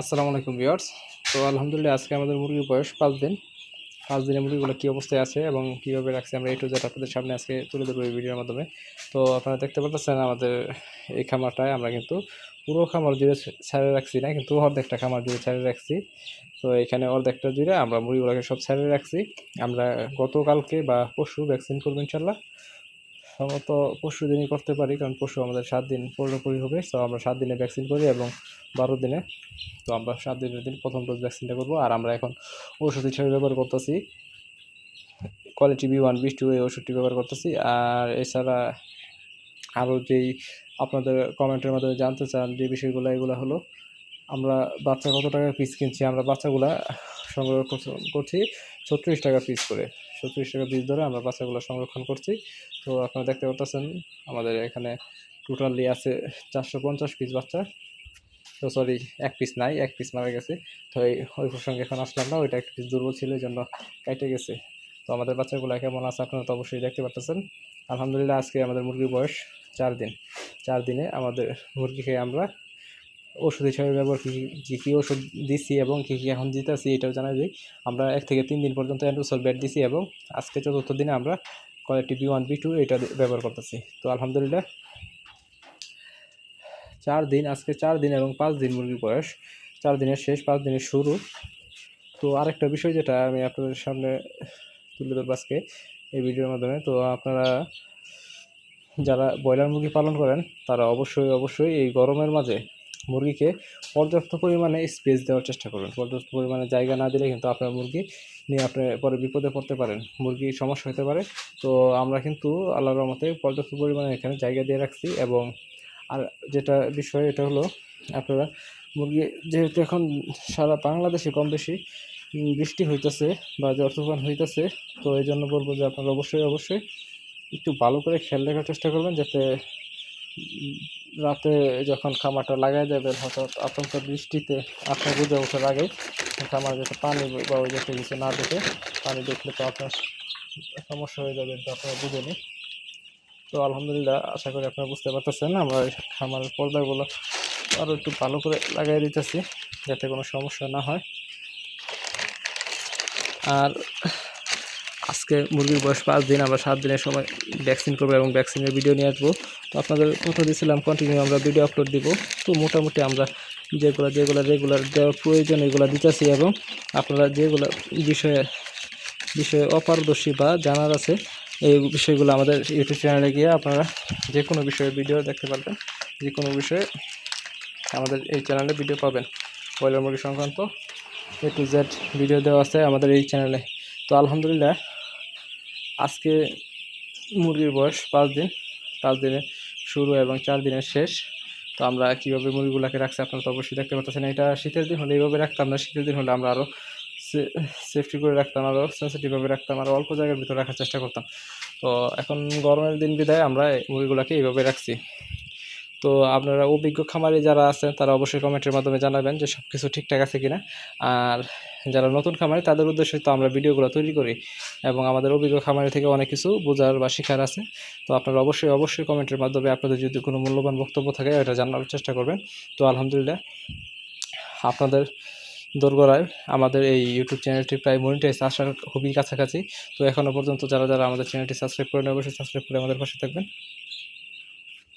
আসসালামু আলাইকুম ভিউয়ার্স। তো আলহামদুলিল্লাহ আজকে আমাদের মুরগির বয়স পাঁচ দিন। পাঁচ দিনের মুরগিগুলো কী অবস্থায় আছে এবং কীভাবে রাখছে আমরা এই টু আপনাদের সামনে আজকে তুলে ধরবো এই ভিডিওর মাধ্যমে। তো আপনারা দেখতে পাচ্ছেন আমাদের এই খামারটায় আমরা কিন্তু পুরো খামার জুড়ে ছেড়ে রাখছি না, কিন্তু অর্ধেকটা খামার জুড়ে ছেড়ে রাখছি। তো এখানে অর্ধেকটা জুড়ে আমরা মুরগিগুলোকে সব ছেড়ে রাখছি। আমরা গতকালকে বা পরশু ভ্যাকসিন করব ইনশাল্লাহ। সম্ভবত পরশু দিনই করতে পারি, কারণ পরশু আমাদের সাত দিন পুরোপুরি হবে। তো আমরা সাত দিনে ভ্যাকসিন করি এবং বারো দিনে। তো আমরা সাত দিনের দিন প্রথম ডোজ ভ্যাকসিনটা করব। আর আমরা এখন ওষুধ হিসাবে ব্যবহার করতেছি। Quality B one B two এই ওষুধটি ব্যবহার করতেছি। আর এছাড়া আরও যেই আপনাদের কমেন্টের মাধ্যমে জানতে চান যে বিষয়গুলো, এগুলো হলো, আমরা বাচ্চা কত টাকা পিস কিনছি? আমরা বাচ্চাগুলা সংগ্রহ করছি ছত্রিশ টাকা পিস করে। ছত্রিশ টাকা পিস ধরে আমরা বাচ্চাগুলো সংরক্ষণ করছি। তো আপনারা দেখতে পাচ্ছেন আমাদের এখানে টোটালি আছে চারশো পঞ্চাশ পিস বাচ্চা। তো সরি এক পিস নাই, এক পিস মারা গেছে। তো ওই প্রসঙ্গে এখন আসলাম না, ওইটা এক পিস দুর্বল ছিল, এই জন্য কেটে গেছে। তো আমাদের বাচ্চাগুলো কেমন আছে আপনারা তো অবশ্যই দেখতে পাচ্ছেন আলহামদুলিল্লাহ আজকে আমাদের মুরগির বয়স চার দিন। চার দিনে আমাদের মুরগি খেয়ে আমরা ওষুধ হিসাবে ব্যবহার, কী কী কী ওষুধ দিছি এবং কী কী এখন দিতেছি এটাও জানা দিই। আমরা এক থেকে তিন দিন পর্যন্ত অ্যান্ডোসল বেড দিছি এবং আজকে চতুর্থ দিনে আমরা কয়েকটি বি ওয়ান বি টু এটা ব্যবহার করতেছি। তো আলহামদুলিল্লাহ, চার দিন, আজকে চার দিন এবং পাঁচ দিন মুরগির বয়স। চার দিনের শেষ, পাঁচ দিনের শুরু। তো আরেকটা বিষয় যেটা আমি আপনাদের সামনে তুলে ধরবো আজকে এই ভিডিওর মাধ্যমে, তো আপনারা যারা ব্রয়লার মুরগি পালন করেন, তারা অবশ্যই অবশ্যই এই গরমের মাঝে মুরগিকে পর্যাপ্ত পরিমাণে স্পেস দেওয়ার চেষ্টা করবেন। পর্যাপ্ত পরিমাণে জায়গা না দিলে কিন্তু আপনার মুরগি নিয়ে আপনি পরে বিপদে পড়তে পারেন। মুরগির সমস্যা হতে পারে। তো আমরা কিন্তু আল্লাহর রহমতে পর্যাপ্ত পরিমাণে এখানে জায়গা দিয়ে রাখছি এবং আর যেটা বিষয় এটা হলো আপনারা মুরগি যেহেতু এখন সারা বাংলাদেশে কম বেশি বৃষ্টি হইতেছে বা জ্বর হইতেছে, তো এই জন্য বলব যে আপনারা অবশ্যই অবশ্যই একটু ভালো করে খেয়াল রাখার চেষ্টা করবেন যাতে রাতে যখন খামারটা লাগাই যাবেন হঠাৎ আতঙ্ক বৃষ্টিতে আপনার বুঝে ওঠার আগে খামার যাতে পানি বা ওই জাতীয় কিছু না দেখে পানি দেখলে তো আপনার সমস্যা হয়ে যাবে, তো আপনারা বুঝেনি তো আলহামদুলিল্লাহ, আশা করি আপনারা বুঝতে পারতেছেন, আমরা খামারের পর্দাগুলো আরও একটু ভালো করে লাগাই দিতেছি, যাতে কোনো সমস্যা না হয়। আর আজকে মুরগির বয়স পাঁচ দিন, আমরা সাত দিনের সময় ভ্যাকসিন করব এবং ভ্যাকসিনের ভিডিও নিয়ে আসব। তো আপনাদের কথা দিয়েছিলাম কন্টিনিউ আমরা ভিডিও আপলোড দিব। তো মোটামুটি আমরা যেগুলো যেগুলো রেগুলার দেওয়ার প্রয়োজন, এগুলো দিতেছি এবং আপনারা যেগুলো বিষয়ে বিষয়ে অপারদর্শী বা জানার আছে, এই বিষয়গুলো আমাদের ইউটিউব চ্যানেলে গিয়ে আপনারা যে কোনো বিষয়ে ভিডিও দেখতে পারবেন। যে কোনো বিষয়ে আমাদের এই চ্যানেলে ভিডিও পাবেন। ব্রয়লার মুরগি সংক্রান্ত এ টু জেড ভিডিও দেওয়া আছে আমাদের এই চ্যানেলে তো আলহামদুলিল্লাহ আজকে মুরগির বয়স পাঁচ দিন, পাঁচ দিনের শুরু এবং চার দিনের শেষ। তো আমরা কীভাবে মুরগিগুলোকে রাখছি আপনারা তো অবশ্যই দেখতে পাচ্ছেন। এটা শীতের দিন হলে এইভাবে রাখতাম না, শীতের দিন হলে আমরা আরও সেফটি করে রাখতাম আরও সেন্সিটিভভাবে রাখতাম আরও অল্প জায়গার ভিতরে রাখার চেষ্টা করতাম। তো এখন গরমের দিন বিদায়, আমরা মুরগিগুলোকে এইভাবে রাখছি। তো আপনারা অভিজ্ঞ খামারি যারা আছেন, তারা অবশ্যই কমেন্টের মাধ্যমে জানাবেন যে সব কিছু ঠিকঠাক আছে কিনা। আর যারা নতুন খামারি, তাদের উদ্দেশ্যে তো আমরা ভিডিওগুলো তৈরি করি এবং আমাদের অভিজ্ঞ খামারি থেকে অনেক কিছু বোঝার বা শেখার আছে। তো আপনারা অবশ্যই অবশ্যই কমেন্টের মাধ্যমে আপনাদের যদি কোনো মূল্যবান বক্তব্য থাকে, এটা জানার চেষ্টা করবেন। তো আলহামদুলিল্লাহ, আপনাদের দোরগোড়ায় আমাদের এই ইউটিউব চ্যানেলটি প্রায় মনিটাইজ আসার খুবই কাছাকাছি। তো এখনও পর্যন্ত যারা যারা আমাদের চ্যানেলটি সাবস্ক্রাইব করেন, অবশ্যই সাবস্ক্রাইব করে আমাদের পাশে থাকবেন।